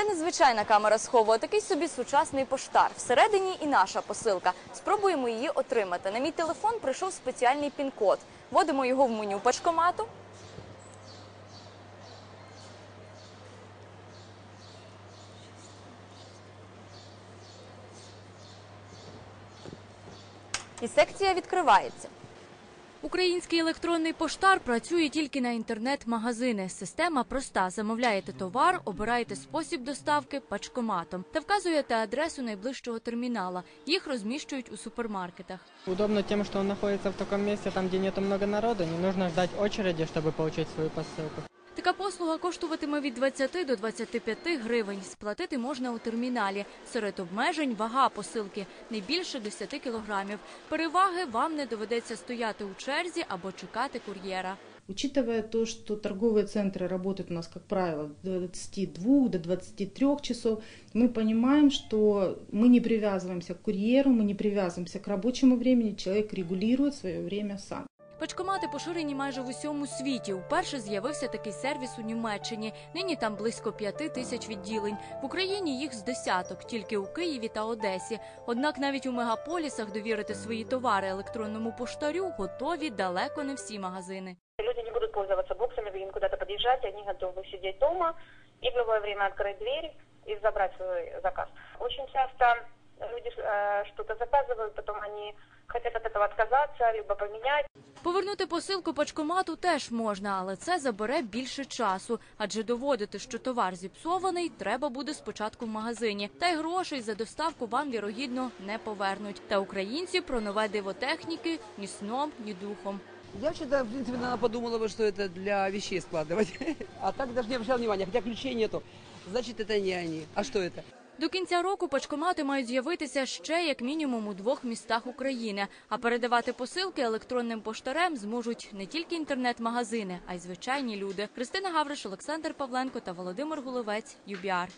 Це незвичайна камера схову, а такий собі сучасний поштар. Всередині і наша посилка. Спробуємо її отримати. На мій телефон прийшов спеціальний пін-код. Вводимо його в меню пачкомату. І секція відкривається. Український електронний поштар працює тільки на інтернет-магазини. Система проста. Замовляєте товар, обираєте спосіб доставки пачкоматом та вказуєте адресу найближчого термінала. Їх розміщують у супермаркетах. Удобно тим, що він знаходиться в таком місці, там, де немає много народу, не потрібно чекати очереди, щоб отримати свою посылку. Така послуга коштуватиме від 20 до 25 гривень. Сплатити можна у терміналі. Серед обмежень вага посилки не більше 10 кілограмів. Переваги вам не доведеться стояти у черзі або чекати кур'єра. Учитывая то, что торговые центры работают у нас, как правило, до 22 до 23 часов, мы понимаем, что мы не привязываемся к курьеру, мы не привязываемся к рабочему времени, человек регулирует свое время сам. Пачкомати поширені майже в усьому світі. Уперше з'явився такий сервіс у Німеччині. Нині там близько п'яти тисяч відділень. В Україні їх з десяток, тільки у Києві та Одесі. Однак навіть у мегаполісах довірити свої товари електронному поштарю готові далеко не всі магазини. Люди не будут пользоваться боксами, им куда-то подъезжать, они готовы сидеть дома и в любое время открыть дверь и забрать свой заказ. Очень часто люди э, что-то заказывают, потом они хотят от этого отказаться, либо поменять. Повернути посилку пачкомату теж можна, але це забере більше часу, адже доводити, що товар зіпсований, треба буде спочатку в магазині. Та й грошей за доставку вам вірогідно не повернуть. Та українці про нове диво техніки ні сном, ні духом. Я вообще-то, в принципе, наверное, подумала бы, что это для вещей складывать. А так даже не обращал внимания, хотя ключей нету. Значит, это не они. А что это? До кінця року пачкомати мають з'явитися ще як мінімум у двох містах України. А передавати посилки електронним поштарем зможуть не тільки інтернет-магазини, а й звичайні люди. Христина Гавриш, Олександр Павленко та Володимир Головець. ЮБІАР.